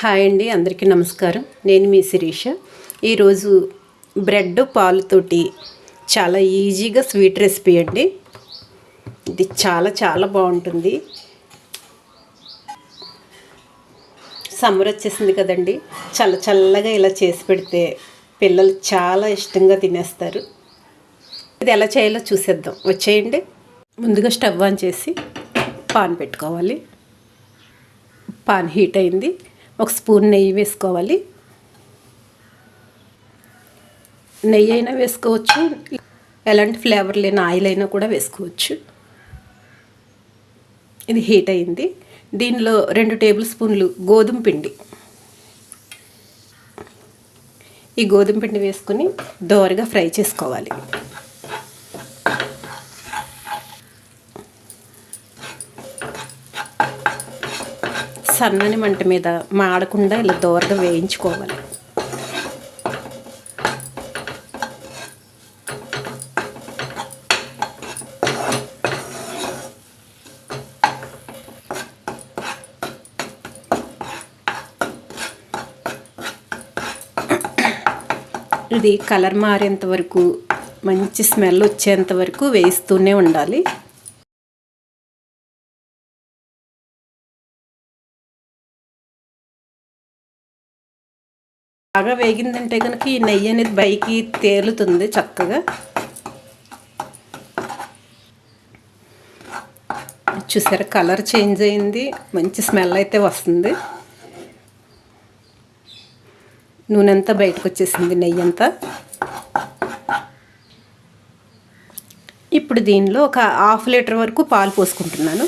Hi అండి అందరికీ నమస్కారం. నేను మీ శిరీష. ఈరోజు బ్రెడ్ పాలుతోటి చాలా ఈజీగా స్వీట్ రెసిపీ అండి. ఇది చాలా చాలా బాగుంటుంది. సమ్మర్ వచ్చేసింది కదండి. చల్ల చల్లగా ఇలా చేసి పెడితే పిల్లలు చాలా ఇష్టంగా తినేస్తారు. ఇది ఎలా చేయాలో చూసేద్దాం. వచ్చేయండి. ముందుగా స్టవ్ ఆన్ చేసి పాన్ పెట్టుకోవాలి. పాన్ హీట్ అయింది. ఒక స్పూన్ నెయ్యి వేసుకోవాలి. నెయ్యి అయినా వేసుకోవచ్చు. ఎలాంటి ఫ్లేవర్ లేని ఆయిల్ అయినా కూడా వేసుకోవచ్చు. ఇది హీట్ అయింది. దీనిలో రెండు టేబుల్ స్పూన్లు గోధుమ పిండి. ఈ గోధుమ పిండి వేసుకొని దోరగా ఫ్రై చేసుకోవాలి. సన్నని మంట మీద మాడకుండా ఇలా దూరగా వేయించుకోవాలి. ఇది కలర్ మారేంత వరకు మంచి స్మెల్ వచ్చేంత వరకు వేస్తూనే ఉండాలి. బాగా వేగిందంటే కనుక ఈ నెయ్యి అనేది పైకి తేలుతుంది చక్కగా. చూసారా కలర్ చేంజ్ అయింది మంచి స్మెల్ అయితే వస్తుంది. నూనె అంతా బయటకు వచ్చేసింది నెయ్యి అంతా. ఇప్పుడు దీనిలో ఒక హాఫ్ లీటర్ వరకు పాలు పోసుకుంటున్నాను.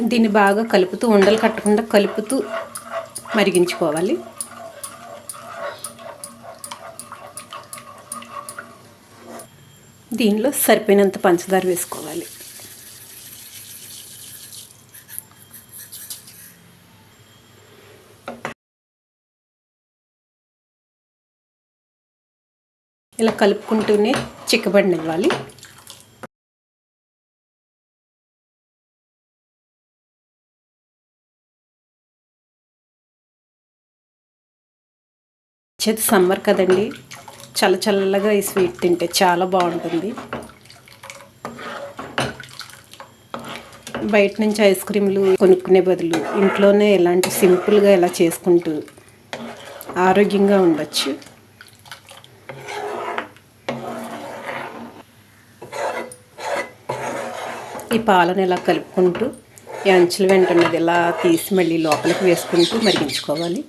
దీన్ని బాగా కలుపుతూ ఉండలు కట్టకుండా కలుపుతూ మరిగించుకోవాలి. దీనిలో సరిపోయినంత పంచదార వేసుకోవాలి. ఇలా కలుపుకుంటూనే చిక్కబడినివ్వాలి. వచ్చేది సమ్మర్ కదండి. చల్ల చల్లగా ఈ స్వీట్ తింటే చాలా బాగుంటుంది. బయట నుంచి ఐస్ క్రీమ్లు కొనుక్కునే బదులు ఇంట్లోనే ఇలాంటి సింపుల్గా ఇలా చేసుకుంటూ ఆరోగ్యంగా ఉండొచ్చు. ఈ పాలను ఇలా కలుపుకుంటూ ఈ అంచులు వెంటున్నది ఇలా తీసి మళ్ళీ లోపలికి వేసుకుంటూ మరిగించుకోవాలి.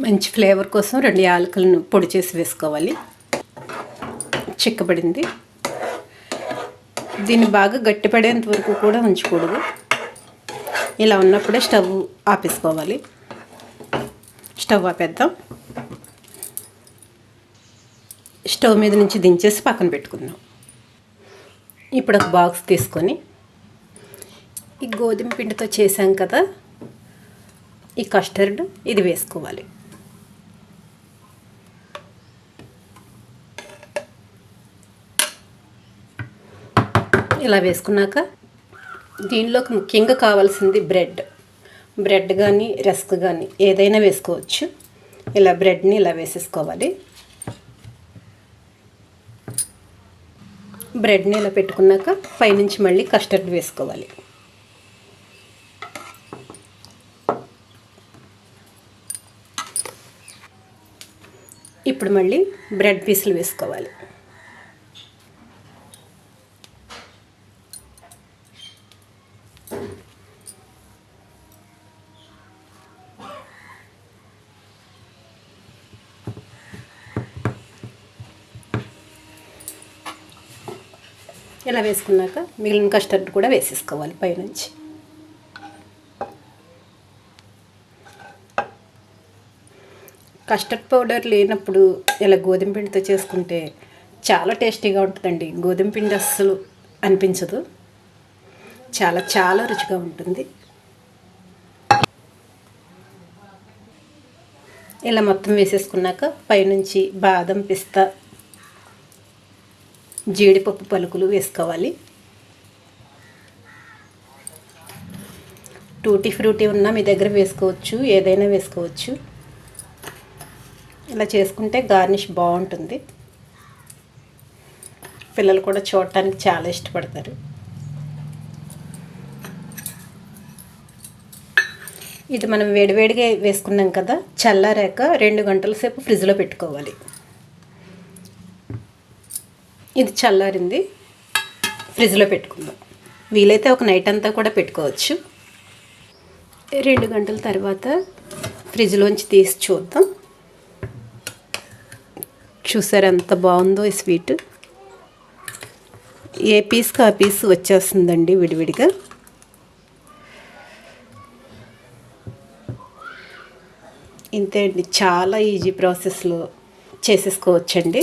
మంచి ఫ్లేవర్ కోసం రెండు యాలకులను పొడి చేసి వేసుకోవాలి. చిక్కబడింది. దీన్ని బాగా గట్టిపడేంత వరకు కూడా ఉంచకూడదు. ఇలా ఉన్నప్పుడే స్టవ్ ఆపేసుకోవాలి. స్టవ్ ఆపేద్దాం. స్టవ్ మీద నుంచి దించేసి పక్కన పెట్టుకుందాం. ఇప్పుడు ఒక బాక్స్ తీసుకొని ఈ గోధుమ పిండితో చేసాం కదా ఈ కస్టర్డ్ ఇది వేసుకోవాలి. ఇలా వేసుకున్నాక దీనిలోకి ముఖ్యంగా కావాల్సింది బ్రెడ్. బ్రెడ్ కానీ రస్క్ కానీ ఏదైనా వేసుకోవచ్చు. ఇలా బ్రెడ్ని ఇలా వేసేసుకోవాలి. బ్రెడ్ని ఇలా పెట్టుకున్నాక పైనుంచి మళ్ళీ కస్టర్డ్ వేసుకోవాలి. ఇప్పుడు మళ్ళీ బ్రెడ్ పీసులు వేసుకోవాలి. ఇలా వేసుకున్నాక మిగిలిన కస్టర్డ్ కూడా వేసేసుకోవాలి పైనుంచి. కస్టర్డ్ పౌడర్ లేనప్పుడు ఇలా గోధుమ పిండితో చేసుకుంటే చాలా టేస్టీగా ఉంటుందండి. గోధుమ పిండి అస్సలు అనిపించదు. చాలా చాలా రుచిగా ఉంటుంది. ఇలా మొత్తం వేసేసుకున్నాక పైనుంచి బాదం పిస్తా జీడిపప్పు పలుకులు వేసుకోవాలి. టూటీ ఫ్రూటీ ఉన్నా మీ దగ్గర వేసుకోవచ్చు ఏదైనా వేసుకోవచ్చు. ఇలా చేసుకుంటే గార్నిష్ బాగుంటుంది. పిల్లలు కూడా చూడటానికి చాలా ఇష్టపడతారు. ఇది మనం వేడివేడిగా వేసుకున్నాం కదా చల్లారాక రెండు గంటల సేపు ఫ్రిడ్జ్లో పెట్టుకోవాలి. ఇది చల్లారింది. ఫ్రిడ్జ్లో పెట్టుకుందాం. వీలైతే ఒక నైట్ అంతా కూడా పెట్టుకోవచ్చు. రెండు గంటల తర్వాత ఫ్రిడ్జ్లోంచి తీసి చూద్దాం. చూసారు ఎంత బాగుందో ఈ స్వీట్. ఏ పీస్కి ఆ పీస్ వచ్చేస్తుందండి విడివిడిగా. ఇంతే అండి చాలా ఈజీ ప్రాసెస్లో చేసేసుకోవచ్చండి.